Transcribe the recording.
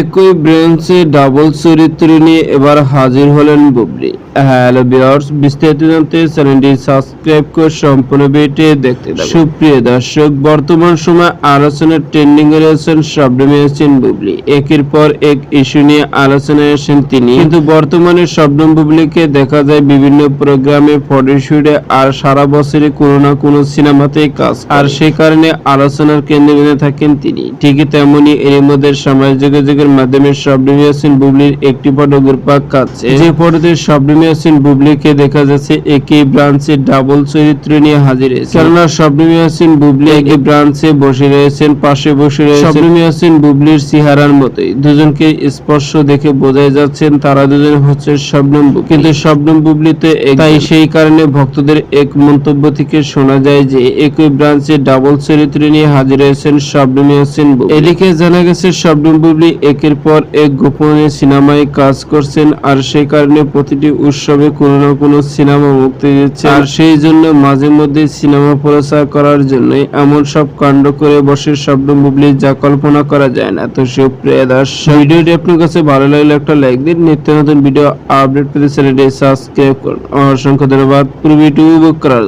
একই ব্রেঞ্চে ডাবল চরিত্র নিয়ে এবার হাজির হলেন বুবলি। হ্যালো বিয়ার্স বিস্তারিত জানতে চ্যানেলটি সাবস্ক্রাইব করে সম্পূর্ণ ভিডিও দেখতে থাকুন। সুপ্রিয় দর্শক, বর্তমান সময় আলোচনার ট্রেন্ডিং এ রয়েছেন শবনমে আছেন বুবলি। একের পর এক ইস্যু নিয়ে আলোচনায় আসেন তিনি। কিন্তু বর্তমানে শবনম বুবলিকে দেখা যায় বিভিন্ন প্রোগ্রামে ফটোশুটে আর সারা বছরে কোনো না কোনো সিনেমাতেই কাজ আর সেই কারণে আলোচনার কেন্দ্রবিন্দু থাকেন তিনি। ঠিকই তেমনি এর মধ্যে সামাজিক যোগাযোগের মাধ্যমে শবনম ইয়াসিন বুবলির একটি ফটো ঘুরপাক খাচ্ছে যে ফটোতে শবনম ইয়াসিন বুবলিকে দেখা যাচ্ছে একই ব্রাঞ্চে ডাবল চরিত্র নিয়ে হাজির হয়েছে। কেননা শবনম ইয়াসিন বুবলি একই ব্রাঞ্চে বসে রয়েছেন পাশে বসে রয়েছেন। শবনম ইয়াসিন বুবলির চেহারার মতোই। দুজনকে স্পর্শ দেখে বোঝাই যাচ্ছেন তারা দুজন হচ্ছে শবনম বুবলি। কিন্তু শবনম বুবলি তো তাই সেই কারণে ভক্তদের এক মন্তব্য থেকে শোনা যায় যে একই ব্রাঞ্চে ডাবল চরিত্র নিয়ে হাজির হয়েছেন শবনম ইয়াসিন বুবলি। এদিকে জানা গেছে শবনম বুবলি একের পর এক গোপনে সিনেমায় কাজ করছেন আর সেই কারণে প্রতিটি উৎসবে কোনো না কোনো সিনেমা মুক্তি দিচ্ছে। আর সেই জন্য মাঝে মধ্যে সিনেমা প্রচার করার জন্য এমন সব কাণ্ড করে বসে শব্দ বুবলি যা কল্পনা করা যায় না। তো সুপ্রিয় দর্শক, ভিডিওটি আপনার কাছে ভালো লাগলে একটা লাইক দিন। নিত্য নতুন ভিডিও আপডেট পেতে চ্যানেলটি সাবস্ক্রাইব করুন। অসংখ্য ধন্যবাদ। পুরো বুক করার।